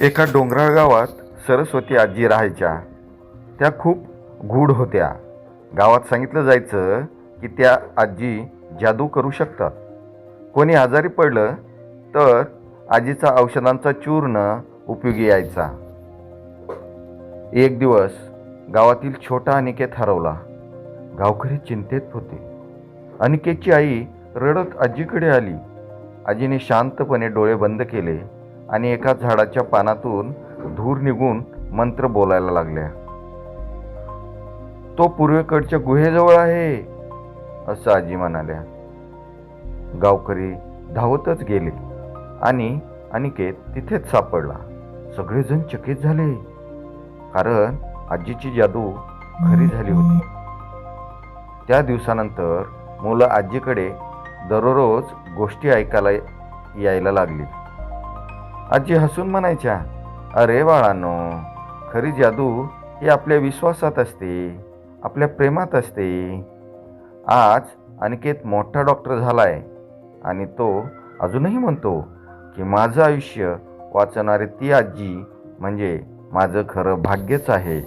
एका डोंगराळ गावात सरस्वती आजी राहायच्या. त्या खूप गूढ होत्या. गावात सांगितलं जायचं की त्या आजी जादू करू शकतात. कोणी आजारी पडलं तर आजीचा औषधांचा चूर्ण उपयोगी यायचा. एक दिवस गावातील छोटा अनिकेत हरवला. गावकरी चिंतेत होते. अनिकेतची आई रडत आजीकडे आली. आजीने शांतपणे डोळे बंद केले. आणि एका झाडाच्या पानातून धूर निघून मंत्र बोलायला लागल्या तो पूर्वेकडच्या गुहेजवळ आहे असं आजी म्हणाल्या. गावकरी धावतच गेले आणि अनिकेत तिथेच सापडला. सगळेजण चकित झाले कारण आजीची जादू खरी झाली होती. त्या दिवसानंतर मुलं आजीकडे दररोज गोष्टी ऐकायला यायला लागली. आजी हसून म्हणायच्या अरे बाळांनो खरी जादू ही आपल्या विश्वासात असते आपल्या प्रेमात असते. आज अनिकेत मोठा डॉक्टर झालाय आणि तो अजूनही म्हणतो की माझं आयुष्य वाचणारी ती आजी म्हणजे माझं खरं भाग्यच आहे.